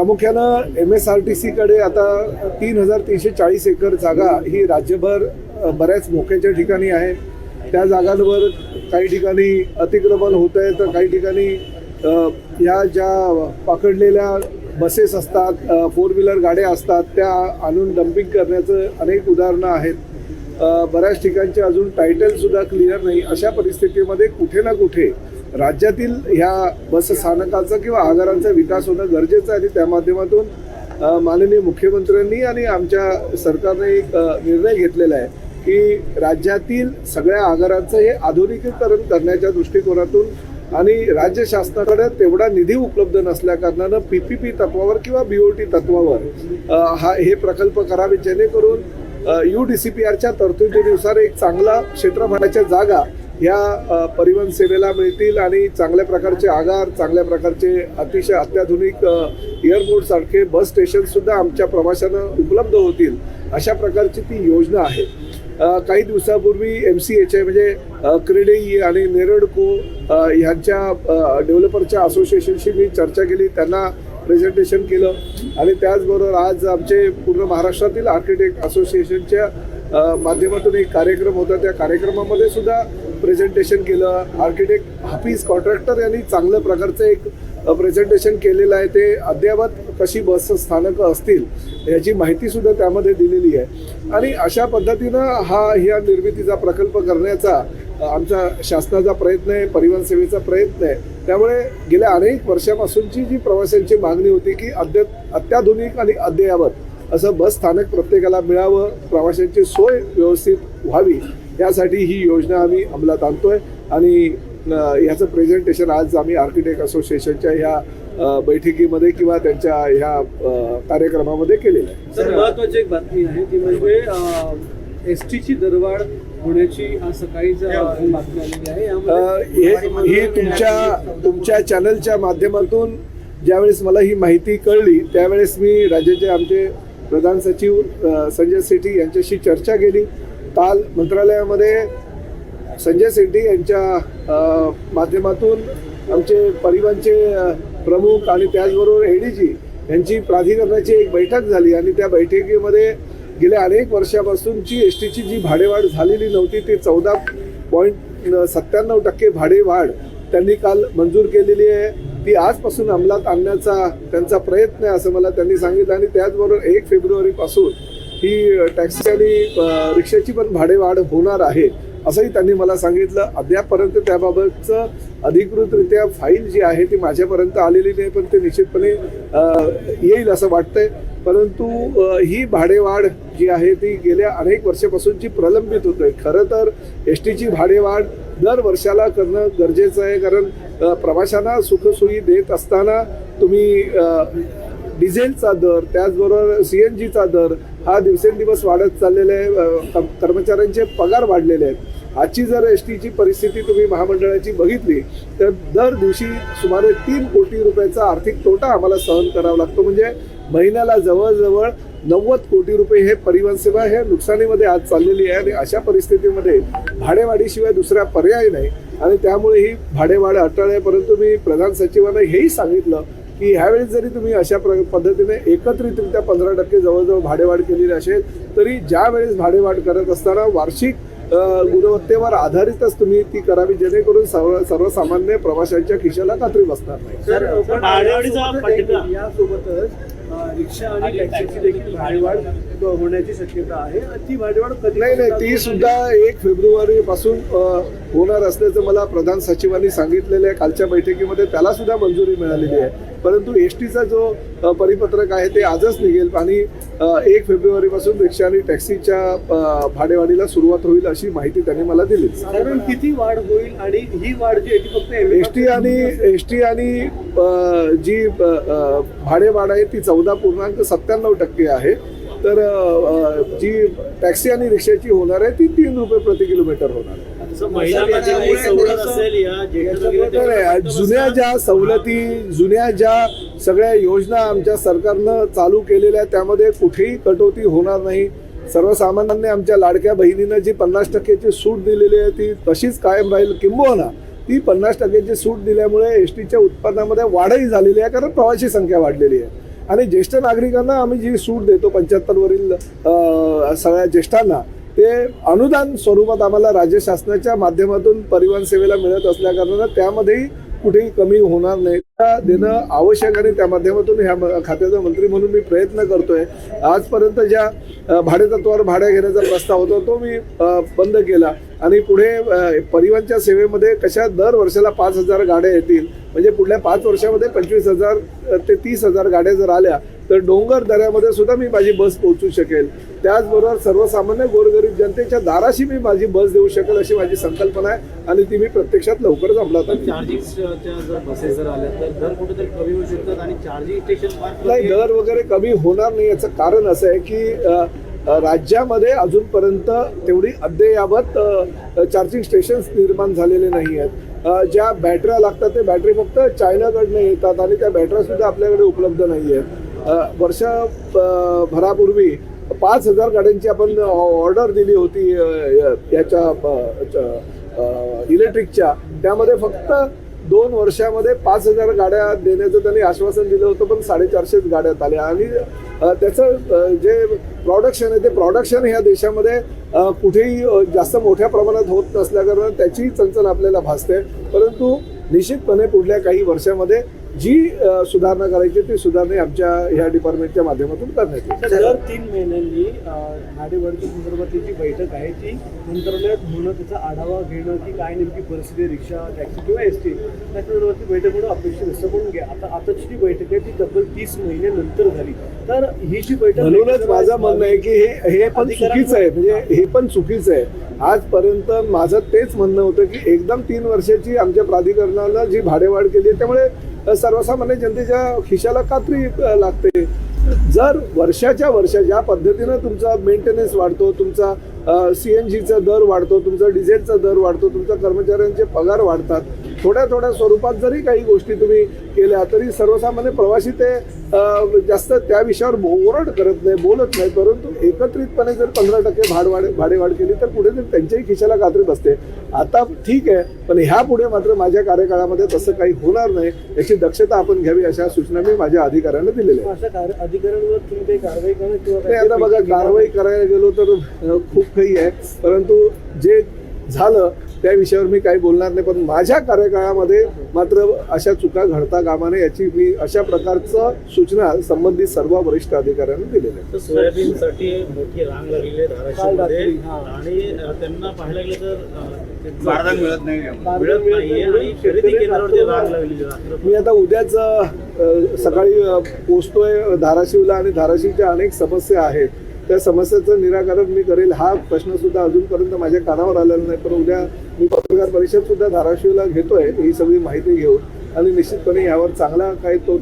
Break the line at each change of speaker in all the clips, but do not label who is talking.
प्रामुख्यानं M S R T सीकडे आता तीन हजार तीनशे चाळीस एकर जागा ही राज्यभर बऱ्याच मोक्याच्या ठिकाणी आहे. त्या जागांवर काही ठिकाणी अतिक्रमण होत आहे तर काही ठिकाणी या ज्या पाकडलेल्या बसेस असतात फोर व्हीलर गाड्या असतात त्या आणून डम्पिंग करण्याचं अनेक उदाहरणं आहेत. बऱ्याच ठिकाणचे अजून टायटलसुद्धा क्लिअर नाही. अशा परिस्थितीमध्ये कुठे ना कुठे राज्यातील ह्या बसस्थानकाचा किंवा आगारांचा विकास होणं गरजेचं आहे आणि त्या माध्यमातून माननीय मुख्यमंत्र्यांनी आणि आमच्या सरकारने एक निर्णय घेतलेला आहे की राज्यातील सगळ्या आगारांचं हे आधुनिकीकरण करण्याच्या दृष्टिकोनातून आणि राज्य शासनाकडे तेवढा निधी उपलब्ध नसल्याकारणानं पी पी पी तत्वावर किंवा बी ओ टी तत्वावर हा हे प्रकल्प करावे जेणेकरून यू डी सी पी आरच्या तरतुदीनुसार एक चांगला क्षेत्रफळाच्या जागा ह्या परिवहन सेवेला मिळतील आणि चांगल्या प्रकारचे आगार चांगल्या प्रकारचे अतिशय अत्याधुनिक एअरपोर्टसारखे बस स्टेशनसुद्धा आमच्या प्रवाशांना उपलब्ध होतील अशा प्रकारची ती योजना आहे. काही दिवसापूर्वी एम सी एच म्हणजे अ, क्रेडेई आणि नेरडको ह्यांच्या डेव्हलपरच्या असोसिएशनशी मी चर्चा केली त्यांना प्रेझेंटेशन केलं आणि त्याचबरोबर आज आमचे पूर्ण महाराष्ट्रातील आर्किटेक्ट असोसिएशनच्या माध्यमातून एक कार्यक्रम होता त्या कार्यक्रमामध्ये सुद्धा प्रेझेंटेशन केलं. आर्किटेक्ट हाफिज कॉन्ट्रॅक्टर यांनी चांगलं प्रकारचं एक प्रेझेंटेशन केलेलं आहे. ते अद्ययावत कशी बस स्थानकं असतील याची माहितीसुद्धा त्यामध्ये दिलेली आहे. आणि अशा पद्धतीनं हा ह्या निर्मितीचा प्रकल्प करण्याचा आमचा शासनाचा प्रयत्न आहे परिवहन सेवेचा प्रयत्न आहे. त्यामुळे गेल्या अनेक वर्षापासूनची जी प्रवाशांची मागणी होती की अद्य अत्याधुनिक आणि अद्ययावत असं बस स्थानक प्रत्येकाला मिळावं प्रवाशांची सोय व्यवस्थित व्हावी यासाठी ही योजना आम्ही अंमलात आणतोय. आणि अ, याचं प्रेझेंटेशन आज आम्ही आर्किटेक्ट असोसिएशनच्या ह्या बैठकीमध्ये किंवा त्यांच्या ह्या कार्यक्रमामध्ये केलेलं आहे.
तर महत्वाची एक बातमी आहे ती म्हणजे एस टीची दरवाढ होण्याची आज सकाळी जी बातमी आलेली आहे
हे तुमच्या तुमच्या चॅनलच्या माध्यमातून ज्यावेळेस मला ही माहिती कळली त्यावेळेस मी राज्याचे आमचे प्रधान सचिव संजय सेठी यांच्याशी चर्चा केली. काल मंत्रालयामध्ये संजय शेट्टी यांच्या माध्यमातून आमचे परिवहनचे प्रमुख आणि त्याचबरोबर ए डी जी यांची प्राधिकरणाची एक बैठक झाली आणि त्या बैठकीमध्ये गेल्या अनेक वर्षापासूनची एस टीची जी भाडेवाढ झालेली नव्हती ती चौदा पॉईंट सत्त्याण्णव टक्के भाडेवाढ त्यांनी काल मंजूर केलेली आहे. ती आजपासून अंमलात आणण्याचा त्यांचा प्रयत्न आहे असं मला त्यांनी सांगितलं आणि त्याचबरोबर एक फेब्रुवारीपासून ही टॅक्सी आणि रिक्षाची पण भाडेवाढ होणार आहे असंही त्यांनी मला सांगितलं. अद्यापपर्यंत त्याबाबतचं अधिकृतरित्या फाईल जी आहे ती माझ्यापर्यंत आलेली नाही पण ते निश्चितपणे येईल असं वाटतंय. परंतु ही भाडेवाढ जी आहे ती गेल्या अनेक वर्षापासूनची प्रलंबित होते खरं तर एस टीची भाडेवाढ दर वर्षाला करणं गरजेचं आहे कारण प्रवाशांना सुखसोयी देत असताना तुम्ही डिझेलचा दर त्याचबरोबर सी एन जीचा दर हा दिवसेंदिवस वाढत चाललेला आहे. कर्मचाऱ्यांचे पगार वाढलेले आहेत. आजची जर एस टीची परिस्थिती तुम्ही महामंडळाची बघितली तर दर दिवशी सुमारे तीन कोटी रुपयाचा आर्थिक तोटा आम्हाला सहन करावा लागतो. म्हणजे महिन्याला जवळजवळ नव्वद कोटी रुपये हे परिवहन सेवा हे नुकसानीमध्ये आज चाललेली आहे आणि अशा परिस्थितीमध्ये भाडेवाढीशिवाय दुसरा पर्याय नाही. आणि त्यामुळे ही भाडेवाढ अटळ आहे. परंतु मी प्रधान सचिवांना हेही सांगितलं की ह्यावेळेस जरी तुम्ही अशा प्र पद्धतीने एकत्रितरित्या पंधरा टक्के जवळजवळ भाडेवाढ केलेली असेल तरी ज्यावेळेस भाडेवाढ करत असताना वार्षिक गुणवत्तेवर आधारितच तुम्ही ती करावी जेणेकरून सर्व सर्वसामान्य प्रवाशांच्या खिशाला कात्री बसणार नाही.
तर पण
भाडेवाढीचा
यासोबत एक-
पट्टा.
यासोबच अ, रिक्षा आणि टॅक्सीची देखील भाडेवाढ होण्याची शक्यता आहे. आणि ती भाडेवाढ कधी
नाही नाही ती सुद्धा एक फेब्रुवारी पासून होणार असल्याचं मला प्रधान सचिवांनी सांगितलेलं आहे. कालच्या बैठकीमध्ये त्याला सुद्धा मंजुरी मिळालेली आहे. परंतु एस टीचा जो परिपत्रक आहे ते आजच निघेल. आणि एक फेब्रुवारीपासून रिक्षा आणि टॅक्सीच्या भाडेवाढीला सुरुवात होईल अशी माहिती त्यांनी मला दिली.
साधारण किती वाढ होईल आणि ही वाढ जी आहे ती फक्त
एस टी आणि एस टी आणि जी भाडेवाढ आहे ती चौदा पूर्णांक सत्त्याण्णव टक्के आहे. तर जी टॅक्सी आणि रिक्षाची होणार आहे ती तीन रुपये प्रति किलोमीटर होणार आहे. जुन्या ज्या सवलती जुन्या ज्या सगळ्या योजना आमच्या सरकारनं चालू केलेल्या त्यामध्ये कुठेही कटोती होणार नाही. सर्वसामान्यांनी आमच्या लाडक्या बहिणीनं जी पन्नास टक्क्याची सूट दिलेली आहे ती तशीच कायम राहील. किंबहुना ती पन्नास टक्क्याची सूट दिल्यामुळे एस टीच्या उत्पन्नामध्ये वाढही झालेली आहे कारण प्रवासी संख्या वाढलेली आहे. आणि ज्येष्ठ नागरिकांना आम्ही जी सूट देतो पंच्याहत्तरवरील सगळ्या ज्येष्ठांना ते अनुदान स्वरूपात आम्हाला राज्य शासनाच्या माध्यमातून परिवहन सेवेला मिळत असल्याकारणानं त्यामध्येही कुठेही कमी होणार नाही. देणं आवश्यक आणि त्या माध्यमातून ह्या म- खात्याचा मंत्री म्हणून मी प्रयत्न करतोय. आजपर्यंत ज्या भाडेतत्वावर भाड्या घेण्याचा प्रस्ताव होता तो मी बंद केला. आणि पुढे परिवहनच्या सेवेमध्ये कशा दर वर्षाला पाच हजार गाड्या येतील म्हणजे पुढल्या पाच वर्षामध्ये पंचवीस हजार ते तीस हजार गाड्या जर आल्या तर डोंगर दऱ्यामध्ये सुद्धा मी माझी बस पोहोचू शकेल. त्याचबरोबर सर्वसामान्य गोरगरीब जनतेच्या दाराशी मी माझी बस देऊ शकेल अशी माझी संकल्पना आहे आणि ती मी प्रत्यक्षात लवकरच अंमलात नाही दर वगैरे कमी होणार नाही याचं कारण असं आहे की राज्यामध्ये अजूनपर्यंत तेवढी अद्ययावत चार्जिंग स्टेशन्स निर्माण झालेले नाही आहेत. ज्या बॅटऱ्या लागतात ते बॅटरी फक्त चायनाकडनं येतात आणि त्या बॅटऱ्या सुद्धा आपल्याकडे उपलब्ध नाही आहेत. वर्ष भरापूर्वी पाच हजार गाड्यांची आपण ऑर्डर दिली होती याच्या इलेक्ट्रिकच्या. त्यामध्ये फक्त दोन वर्षामध्ये पाच हजार गाड्या देण्याचं त्यांनी आश्वासन दिलं होतं पण साडेचारशेच गाड्यात आल्या. आणि त्याचं जे प्रॉडक्शन आहे ते प्रॉडक्शन ह्या देशामध्ये कुठेही जास्त मोठ्या प्रमाणात होत नसल्याकारणानं त्याची चणचण आपल्याला भासते. परंतु निश्चितपणे पुढल्या काही वर्षामध्ये जी सुधारणा करायची ती सुधारणा आमच्या ह्या डिपार्टमेंटच्या माध्यमातून करण्यात येईल.
दर तीन महिन्यांनी भाडेवाढीच्या संदर्भातली जी बैठक आहे ती मंत्रालयात होणं त्याचा आढावा घेणं की काय नेमकी परिस्थिती रिक्षा टॅक्सी किंवा एस टी त्या संदर्भातली बैठक होणं अपेक्षित असतं पण घ्या. आता आताची जी बैठक आहे ती तब्बल तीस महिन्यानंतर झाली. तर ही जी बैठक
म्हणूनच माझं म्हणणं आहे की हे हे पण चुकीचं आहे म्हणजे हे. पण चुकीचं आहे. आजपर्यंत माझं तेच म्हणणं होतं की एकदम तीन वर्षाची आमच्या प्राधिकरणानं जी भाडेवाढ केली त्यामुळे सर्वसामान्य जनतेच्या खिशाला कात्री लागते? जर वर्षाच्या वर्षा ज्या पद्धतीनं तुमचा मेंटेनन्स वाढतो तुमचा सी एन जीचा दर वाढतो तुमचा डिझेलचा दर वाढतो तुमच्या कर्मचाऱ्यांचे पगार वाढतात थोड्या थोड्या स्वरूपात जरी काही गोष्टी तुम्ही केल्या तरी सर्वसामान्य प्रवासी ते जास्त त्या विषयावर ओरड करत नाही बोलत नाही परंतु एकत्रितपणे जर पंधरा टक्के भाडवाढ भाडेवाढ केली तर कुठेतरी त्यांच्याही खिशाला कात्री बसते. आता ठीक आहे पण ह्या पुढे मात्र माझ्या कार्यकाळामध्ये तसं काही होणार नाही याची दक्षता आपण घ्यावी अशा सूचना मी माझ्या अधिकाऱ्यांना दिलेल्या आहेत. आता बघा कारवाई करायला गेलो तर खूप काही आहे परंतु जे झालं त्या विषयावर मी काही बोलणार नाही पण माझ्या कार्यकाळामध्ये मात्र अशा चुका घडता कामा नये याची मी अशा प्रकारचं सूचना संबंधित सर्व वरिष्ठ अधिकाऱ्यांना दिलेल्या आहेत
सोयाबीनसाठी मोठी रांग लागलेली आहे धाराशिवमध्ये
रात्री, हा.
आणि त्यांना पाहायला गेलं तर
बारदान मिळत नाही
मिळत नाहीये आणि खरेदी केंद्रावरती रांग लागलेली आहे. रात्र
मी आता उद्याच सकाळी पोचतोय धाराशिवला आणि धाराशिवच्या अनेक समस्या आहेत. त्या समस्याचं निराकरण मी करेल हा प्रश्न सुद्धा अजूनपर्यंत माझ्या कानावर आलेला नाही. पण उद्या मी पत्रकार परिषद सुद्धा धाराशिवला घेतोय ही सगळी माहिती घेऊन. आणि निश्चितपणे यावर चांगला काही तो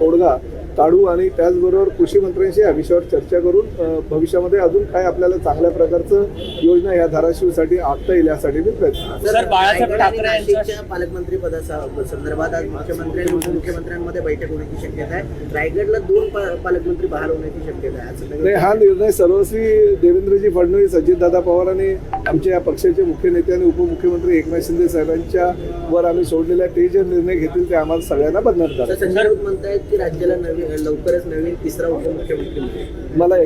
तोडगा काढू आणि त्याचबरोबर कृषी मंत्र्यांशी या विषयावर चर्चा करून भविष्यामध्ये अजून काय आपल्याला चांगल्या प्रकारचं योजना या धाराशिवसाठी आखता येईल यासाठी मी प्रयत्न
पालकमंत्री पदाचा संदर्भात आज मुख्यमंत्री आणि उपमुख्यमंत्र्यांमध्ये बैठक होण्याची शक्यता आहे. रायगडला दोन पालकमंत्री बहाल होण्याची शक्यता आहे.
नाही हा निर्णय सर्वस्वी देवेंद्रजी फडणवीस अजितदादा पवार आणि आमच्या या पक्षाचे मुख्य नेते आणि उपमुख्यमंत्री एकनाथ शिंदे साहेबांच्या वर आम्ही सोडलेला आहे. ते जे निर्णय घेतील ते आम्हाला सगळ्यांना बदनाम
तर
करा
संजय राऊत म्हणतायत की राज्याला नवीन लवकरच नवीन तिसरा उपमुख्यमंत्री.
मला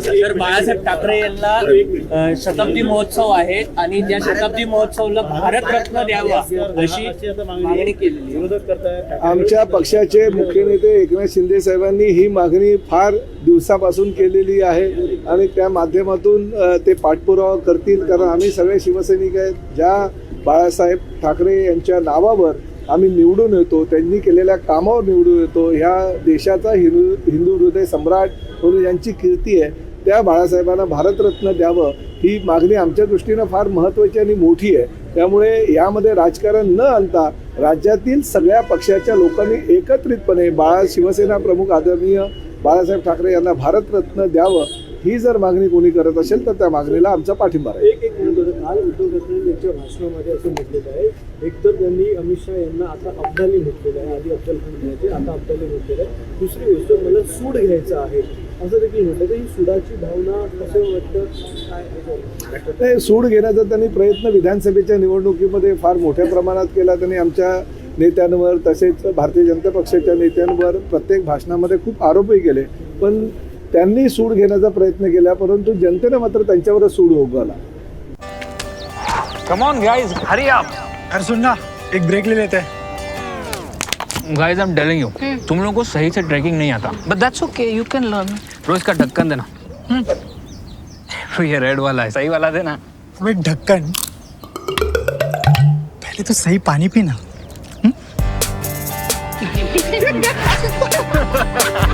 सर बाळासाहेब ठाकरे यांना शताब्दी महोत्सव आहे आणि त्या शताब्दी महोत्सवला भारतरत्न द्यावा अशी मागणी केलेली आहे.
विरोधक करताय
आमच्या पक्षाचे मुख्य नेते एकनाथ शिंदे साहेबांनी ही मागणी फार दिवसापासून केलेली आहे आणि त्या माध्यमातून ते पाठपुरावा करतील. कारण आम्ही सगळे शिवसैनिक आहेत. ज्या बाळासाहेब ठाकरे यांच्या नावावर आम्ही निवडून येतो त्यांनी केलेल्या कामावर निवडून येतो ह्या देशाचा हिंदू हिंदू हृदय सम्राट म्हणून यांची कीर्ती आहे. त्या बाळासाहेबांना भारतरत्न द्यावं ही मागणी आमच्या दृष्टीनं फार महत्त्वाची आणि मोठी आहे. त्यामुळे यामध्ये राजकारण न आणता राज्यातील सगळ्या पक्षाच्या लोकांनी एकत्रितपणे बाळा शिवसेना प्रमुख आदरणीय बाळासाहेब ठाकरे यांना भारतरत्न द्यावं ही जर मागणी कोणी करत असेल तर त्या मागणीला आमचा पाठिंबा राहील.
एक एक म्हणत होतं. काल उद्धव ठाकरे यांच्या भाषणामध्ये असं म्हटलेलं आहे. एकतर त्यांनी अमित शहा यांना आता अब्दाली म्हटलेलं आहे. आधी अफजल खान म्हणायचे आता अब्दाली म्हटलेलं आहे. दुसरी गोष्ट मला सूड घ्यायचं आहे. असं देखील म्हटलं. तर ही सुडाची भावना कसं वाटतं काय
ते सूड घेण्याचा त्यांनी प्रयत्न विधानसभेच्या निवडणुकीमध्ये फार मोठ्या प्रमाणात केला. त्यांनी आमच्या नेत्यांवर तसेच भारतीय जनता पक्षाच्या नेत्यांवर प्रत्येक भाषणामध्ये खूप आरोपही केले. पण त्यांनी सूड घेण्याचा प्रयत्न केला परंतु जनतेने मात्र त्यांच्यावरच सूड उगवला.
कम ऑन गाइस हरी आप
अरे सुन ना एक ब्रेक ले लेते. हैं
guys I am telling you तुम लोगों को सही से ट्रैकिंग नहीं आता. But that's okay you can learn रोज का ढक्कन देना. हम्म। तो ये रेड वाला है सही वाला देना.
वो एक ढक्कन. पहले तो सही पानी पीना.